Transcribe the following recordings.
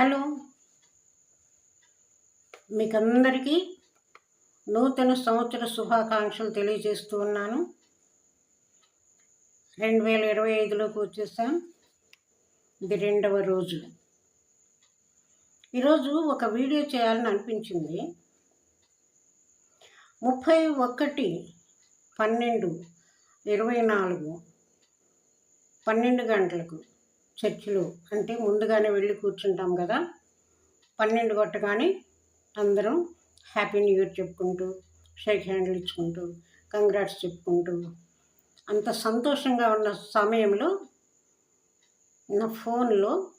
Hello. మీకందరికీ నూతన సంవత్సర శుభాకాంక్షలు తెలియజేస్తూ ఉన్నాను. రెండు వేల ఇరవై ఐదులోకి వచ్చేసాం. ఇది రెండవ రోజు. ఈరోజు ఒక వీడియో చేయాలని అనిపించింది. ముప్పై ఒకటి పన్నెండు ఇరవై నాలుగు పన్నెండు గంటలకు చర్చిలో అంటే ముందుగానే వెళ్ళి కూర్చుంటాం కదా. పన్నెండు కొట్టగానే అందరం హ్యాపీ న్యూ ఇయర్ చెప్పుకుంటూ షేక్ హ్యాండ్లు ఇచ్చుకుంటూ కంగ్రాట్స్ చెప్పుకుంటూ అంత సంతోషంగా ఉన్న సమయంలో నా ఫోన్లో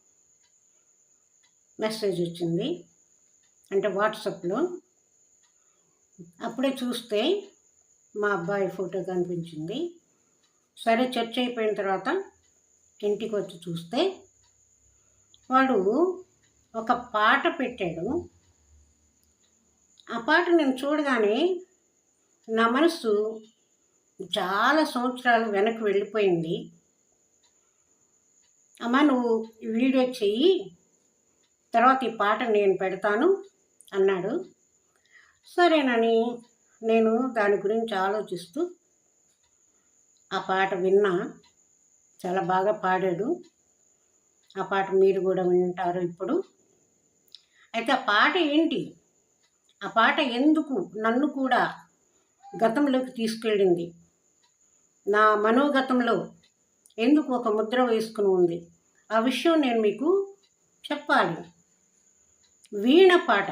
మెసేజ్ వచ్చింది. అంటే వాట్సాప్లో. అప్పుడే చూస్తే మా అబ్బాయి ఫోటో కనిపించింది. సరే చర్చ అయిపోయిన తర్వాత ఇంటికి వచ్చి చూస్తే వాడు ఒక పాట పెట్టాడు. ఆ పాట నేను చూడగానే నా మనసు చాలా సంవత్సరాలు వెనక్కి వెళ్ళిపోయింది. అమ్మ నువ్వు వీడియో చెయ్యి తర్వాత ఈ పాట నేను పెడతాను అన్నాడు. సరేనని నేను దాని గురించి ఆలోచిస్తూ ఆ పాట విన్నా. చాలా బాగా పాడాడు. ఆ పాట మీరు కూడా వింటారు ఇప్పుడు. అయితే ఆ పాట ఏంటి? ఆ పాట ఎందుకు నన్ను కూడా గతంలోకి తీసుకెళ్ళింది? నా మనోగతంలో ఎందుకు ఒక ముద్ర వేసుకుని ఉంది? ఆ విషయం నేను మీకు చెప్పాలి. వీణ పాట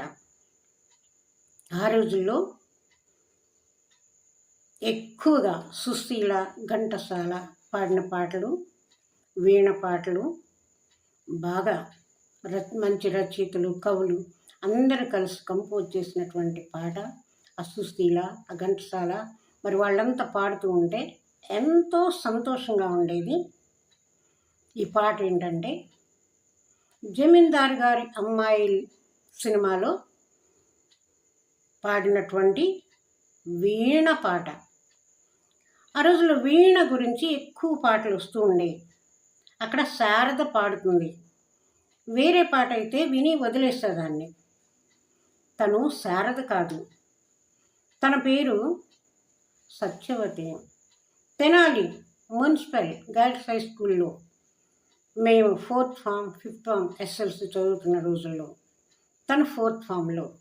ఆ రోజుల్లో ఎక్కువగా సుశీల ఘంటసాల పాడిన పాటలు వీణ పాటలు బాగా రచ మంచి రచయితలు కవులు అందరూ కలిసి కంపోజ్ చేసినటువంటి పాట ఆ సుశీల ఆ ఘంటసాల మరి వాళ్ళంతా పాడుతూ ఉంటే ఎంతో సంతోషంగా ఉండేది. ఈ పాట ఏంటంటే జమీందార్ గారి అమ్మాయి సినిమాలో పాడినటువంటి వీణ పాట. ఆ రోజుల్లో వీణ గురించి ఎక్కువ పాటలు వస్తూ ఉండేవి. అక్కడ శారద పాడుతుంది. వేరే పాట అయితే విని వదిలేసేదాన్ని. తను శారద కాదు. తన పేరు Satyavathi. Tenali municipal girls high స్కూల్లో. మేము fourth form fifth form SSLC చదువుతున్న రోజుల్లో. తను ఫోర్త్ ఫామ్లో.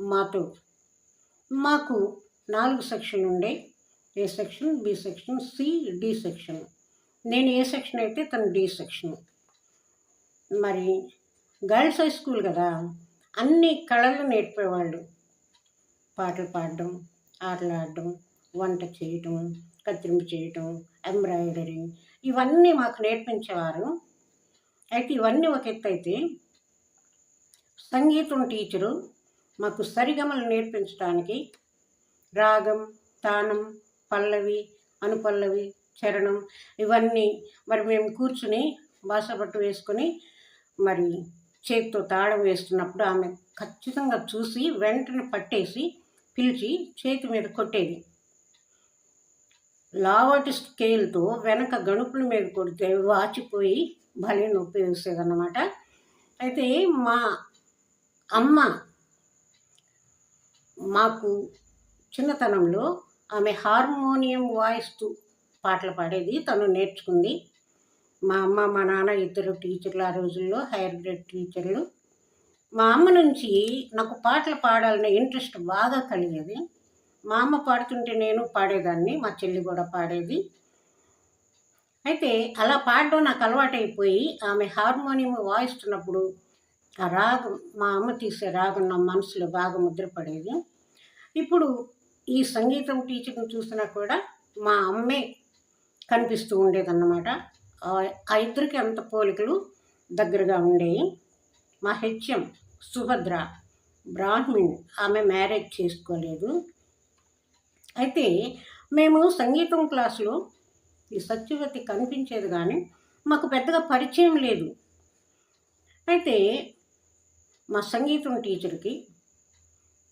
మాతో మాకు నాలుగు సెక్షన్ ఉండే A section B section C D section. నేను ఏ సెక్షన్ అయితే తను డి సెక్షన్. మరి గర్ల్స్ హై స్కూల్ కదా అన్ని కళలు నేర్పేవాళ్ళు. పాటలు పాడడం ఆటలు ఆడడం వంట చేయటం కత్తిరింపు చేయటం ఎంబ్రాయిడరీ ఇవన్నీ మాకు నేర్పించేవారు. అయితే ఇవన్నీ ఒక ఎత్తు అయితే సంగీతం టీచరు మాకు సరిగమలు నేర్పించడానికి రాగం తానం పల్లవి అనుపల్లవి చరణం ఇవన్నీ మరి మేము కూర్చుని బాసపట్టు వేసుకొని మరి చేతితో తాళం వేస్తున్నప్పుడు ఆమె ఖచ్చితంగా చూసి వెంటనే పట్టేసి పిలిచి చేతి మీద కొట్టేది. లావటి స్కేల్తో వెనక గణుపుల మీద కొడితే వాచిపోయి భలే నొప్పి వేసేదన్నమాట. అయితే మా అమ్మ మాకు చిన్నతనంలో ఆమె హార్మోనియం వాయిస్తూ పాటలు పాడేది తను నేర్చుకుంది. మా అమ్మ మా నాన్న ఇద్దరు టీచర్లు ఆ రోజుల్లో హైయర్ గ్రేడ్ టీచర్లు. మా అమ్మ నుంచి నాకు పాటలు పాడాలనే ఇంట్రెస్ట్ బాగా కలిగేది. మా అమ్మ పాడుతుంటే నేను పాడేదాన్ని మా చెల్లి కూడా పాడేది. అయితే అలా పాడడం నాకు అలవాటైపోయి ఆమె హార్మోనియం వాయిస్తున్నప్పుడు ఆ రాగం మా అమ్మ తీసే రాగం నా మనసులో బాగా ముద్రపడేది. ఇప్పుడు ఈ సంగీతం టీచర్ని చూసినా కూడా మా అమ్మే కనిపిస్తూ ఉండేదన్నమాట. ఆ ఇద్దరికి అంత పోలికలు దగ్గరగా ఉండేవి మా హెచ్ఎం సుభద్ర బ్రాహ్మిణ్ ఆమె మ్యారేజ్ చేసుకోలేదు. అయితే మేము సంగీతం క్లాసులో ఈ సత్యవతి కనిపించేది కానీ మాకు పెద్దగా పరిచయం లేదు. అయితే మా సంగీతం టీచర్కి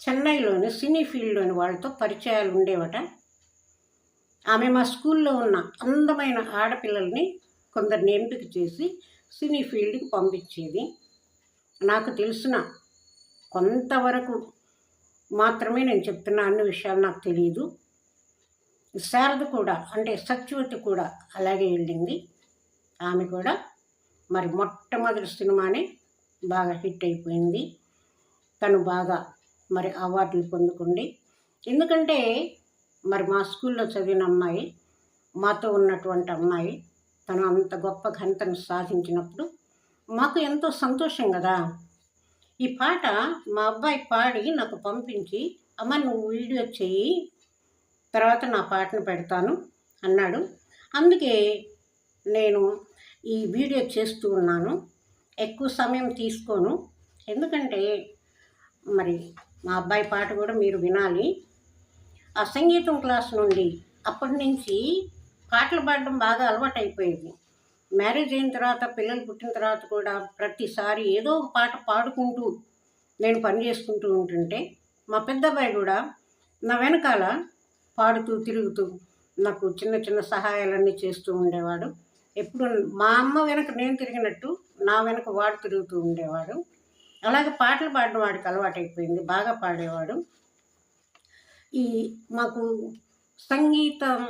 చెన్నైలోని సినీ ఫీల్డ్లోని వాళ్ళతో పరిచయాలు ఉండేవట. ఆమె మా స్కూల్లో ఉన్న అందమైన ఆడపిల్లల్ని కొందరిని ఎంపిక చేసి సినీ ఫీల్డ్కి పంపించేది. నాకు తెలిసిన కొంతవరకు మాత్రమే నేను చెప్తున్న అన్ని విషయాలు నాకు తెలియదు శారద కూడా అంటే సత్యవతి కూడా అలాగే వెళ్ళింది. ఆమె కూడా మరి మొట్టమొదటి సినిమానే బాగా హిట్ అయిపోయింది. తను బాగా మరి అవార్డులు పొందుకుంది ఎందుకంటే మరి మా స్కూల్లో చదివిన అమ్మాయి మాతో ఉన్నటువంటి అమ్మాయి తను అంత గొప్ప ఘనతను సాధించినప్పుడు మాకు ఎంతో సంతోషం కదా. ఈ పాట మా అబ్బాయి పాడి నాకు పంపించి అమ్మ నువ్వు వీడియో చెయ్యి తర్వాత నా పాటను పెడతాను అన్నాడు. అందుకే నేను ఈ వీడియో చేస్తూ ఉన్నాను. ఎక్కువ సమయం తీసుకోను. ఎందుకంటే మరి మా అబ్బాయి పాట కూడా మీరు వినాలి. ఆ సంగీతం క్లాస్ నుండి అప్పటి నుంచి పాటలు పాడడం బాగా అలవాటు అయిపోయింది మ్యారేజ్ అయిన తర్వాత పిల్లలు పుట్టిన తర్వాత కూడా ప్రతిసారి ఏదో ఒక పాట పాడుకుంటూ నేను పని చేసుకుంటూ ఉంటుంటే మా పెద్దబ్బాయి కూడా నా వెనకాల పాడుతూ తిరుగుతూ నాకు చిన్న చిన్న సహాయాలన్నీ చేస్తూ ఉండేవాడు. ఎప్పుడు మా అమ్మ వెనక నేను తిరిగినట్టు నా వెనక వాడు తిరుగుతూ ఉండేవాడు. అలాగే పాటలు పాడడం వాడికి అలవాటైపోయింది బాగా పాడేవాడు. ఈ మాకు సంగీతం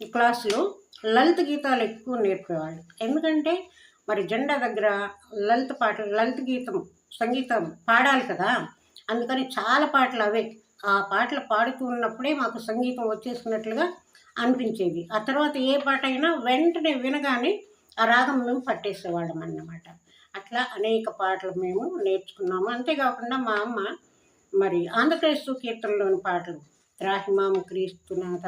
క్లాసులో లలిత గీతాలు ఎక్కువ నేర్పేవాళ్ళు. ఎందుకంటే మరి జెండా దగ్గర లలిత పాటలు లలిత గీతం సంగీతం పాడాలి కదా అందుకని చాలా పాటలు అవే. ఆ పాటలు పాడుతూ ఉన్నప్పుడే మాకు సంగీతం వచ్చేసినట్లుగా అనిపించేది ఆ తర్వాత ఏ పాట అయినా వెంటనే వినగానే ఆ రాగం మేము పట్టేసేవాళ్ళం అన్నమాట అట్లా అనేక పాటలు మేము నేర్చుకున్నాము. అంతేకాకుండా మా అమ్మ మరి ఆంధ్రప్రదేశ్ కీర్తనలోని పాటలు త్రాహిమాము క్రీస్తునాథ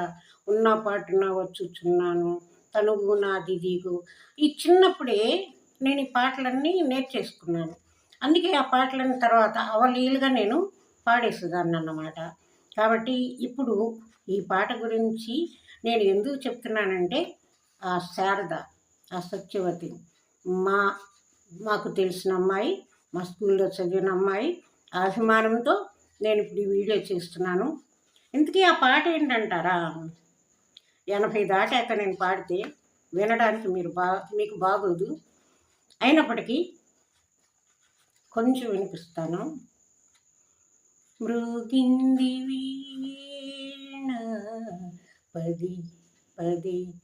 ఉన్న పాటున వచ్చుచున్నాను తనుగు నాది దిగు ఈ చిన్నప్పుడే నేను ఈ పాటలన్నీ నేర్చేసుకున్నాను. అందుకే ఆ పాటలన్న తర్వాత అవలీలుగా నేను పాడేసేదాన్ని అన్నమాట కాబట్టి ఇప్పుడు ఈ పాట గురించి నేను ఎందుకు చెప్తున్నానంటే ఆ శారద ఆ సత్యవతి మా మాకు తెలిసిన అమ్మాయి మా స్కూల్లో చదివిన అమ్మాయి అభిమానంతో నేను ఇప్పుడు ఈ వీడియో చేస్తున్నాను. ఇంతకీ ఆ పాట ఏంటంటారా? ఎనభై దాటాక నేను పాడితే వినడానికి మీరు బా మీకు బాగోదు. అయినప్పటికీ కొంచెం వినిపిస్తాను. మృగింది వీణ పది పది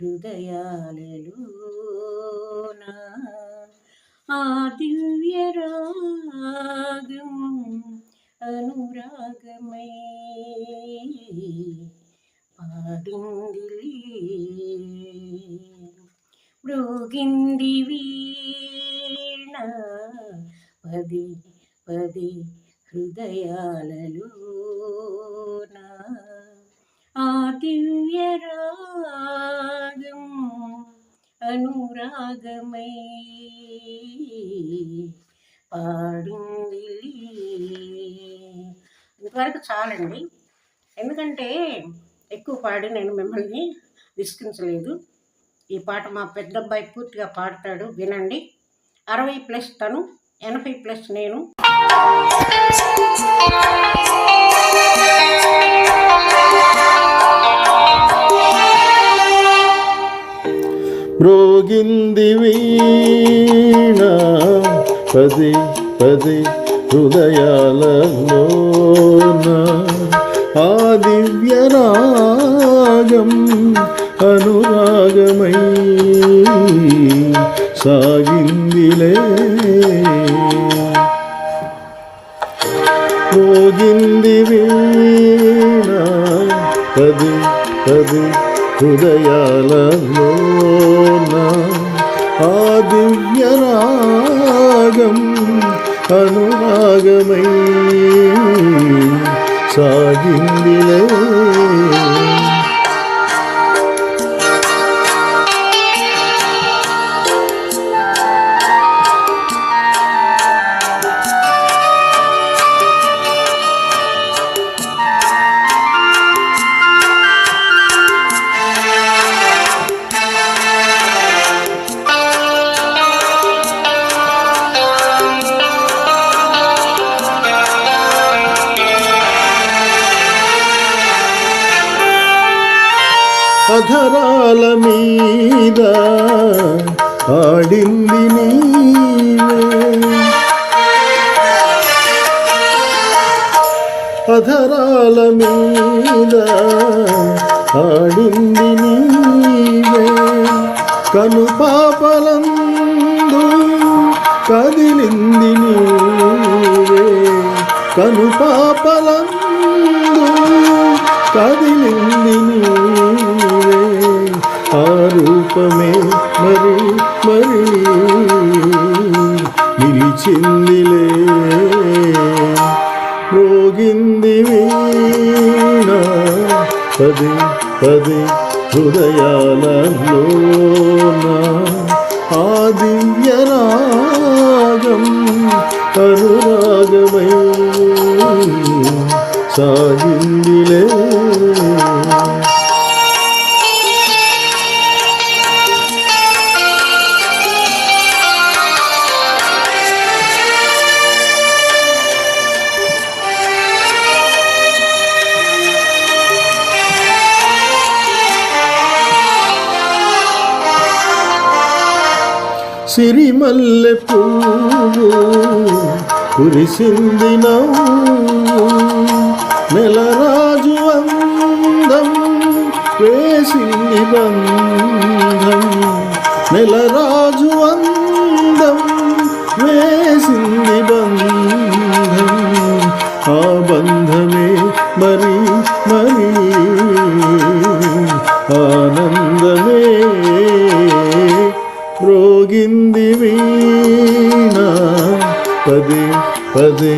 హృదయాలలోన ఆ దివ్య రాగం అనురాగమై పాడిందిలే మృగింది వీణ పది పది హృదయాలలోన ఆ దివ్య రాగం అనురాగమై పాడింది ఇంతవరకు చాలండి ఎందుకంటే ఎక్కువ పాడి నేను మిమ్మల్ని విసిగించలేదు ఈ పాట మా పెద్దబ్బాయి పూర్తిగా పాడతాడు వినండి. అరవై ప్లస్ తను ఎనభై ప్లస్ నేను. మోగింది వీణ. పది పది హృదయాలలోన ఆ దివ్య రాగం అనురాగమై సాగిందిలే. మోగింది వీణ. పది పది హృదయాలలో దివ్యరాగం అనురాగమై సాగిందిలే. ఆధరాల మీద ఆడింది అధరాల మీద ఆడింది నీవే. కను పాపలందు కదిలింది నీవే. కను పాపలందు కదిలింది నీవే. మరి నిలిచిందిలే. రోగింది వీణ. పది పది హృదయాలలోన ఆదివ్య రాగం అనురాగమై సాయ సిరిమల్లె పువ్వు కురిసింది నవ్వు. నెలరాజు అందం వేసింది బంధం. నెల పదే